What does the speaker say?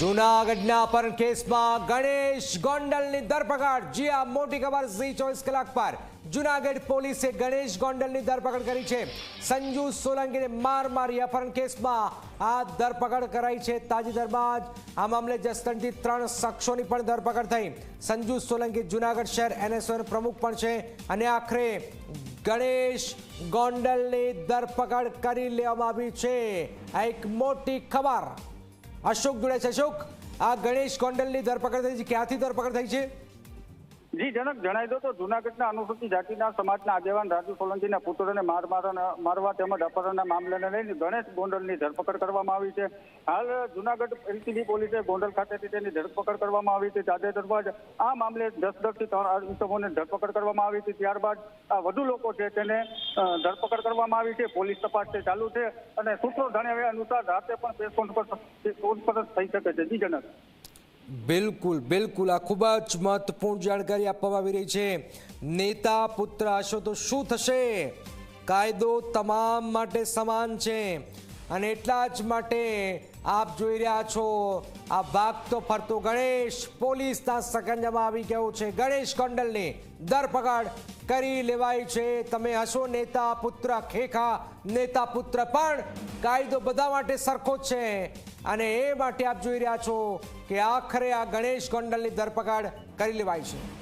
જૂનાગઢના અપહરણ કેસમાં ગણેશ ગોંડલની ધરપકડ. જી આ મોટી ખબર, ઝી ચોવીસ કલાક પર. જૂનાગઢ પોલીસે ગણેશ ગોંડલની ધરપકડ કરી છે. સંજુ સોલંકીને માર મારી અપહરણ કેસમાં આ ધરપકડ કરાઈ છે તાજેતરમાં જ. આ મામલે જસદણથી ત્રણ શખ્સોની પણ ધરપકડ થઈ. સંજુ સોલંકી જૂનાગઢ શહેર એનએસઓના પ્રમુખ પણ છે અને આખરે ગણેશ ગોંડલની ધરપકડ કરી લેવામાં આવી છે. આ એક મોટી ખબર. અશોક જોડે છે. અશોક આ ગણેશ ગોંડલની ધરપકડ થઈ છે. ક્યાંથી ધરપકડ થઈ છે? જી જનક જણાવી દો તો જુનાગઢના અનુસૂચિત જાતિના સમાજના આગેવાન રાજુ સોલંકીના પુત્રને માર મારવા તેમજ અપહરણના મામલાને લઈને ગણેશ ગોંડલની ધરપકડ કરવામાં આવી છે. હાલ જુનાગઢ એલસીબી પોલીસે ગોંડલ ખાતેથી તેની ધરપકડ કરવામાં આવી હતી તાજેતરમાં જ આ મામલે દસ દસથી ત્રણ ઇસમોને ધરપકડ કરવામાં આવી હતી ત્યારબાદ આ વધુ લોકો છે તેને ધરપકડ કરવામાં આવી છે. પોલીસ તપાસ છે, ચાલુ છે અને સૂત્રો જણાવ્યા અનુસાર રાતે પણ પ્રેસ કોન્ફરન્સ થઈ શકે છે. જી જનક બિલકુલ બિલકુલ. આ ખૂબ જ મહત્વપૂર્ણ જાણકારી આપવામાં આવી રહી છે. નેતા, પુત્ર હશો તો શું થશે? કાયદો તમામ માટે સમાન છે. અને એટલા જ માટે આપ જોઈ રહ્યા છો, આ ભાગતો ફરતો ગણેશ પોલીસના સકંજામાં આવી ગયો છે. ગણેશ ગોંડલની ધરપકડ કરી લેવાય છે. તમે હશો નેતા પુત્ર ખેખા, નેતા પુત્ર પણ કાયદો બધા માટે સરખો છે. અને એ માટે આપ જોઈ રહ્યા છો કે આખરે આ ગણેશ ગોંડલની ધરપકડ કરી લેવાય છે.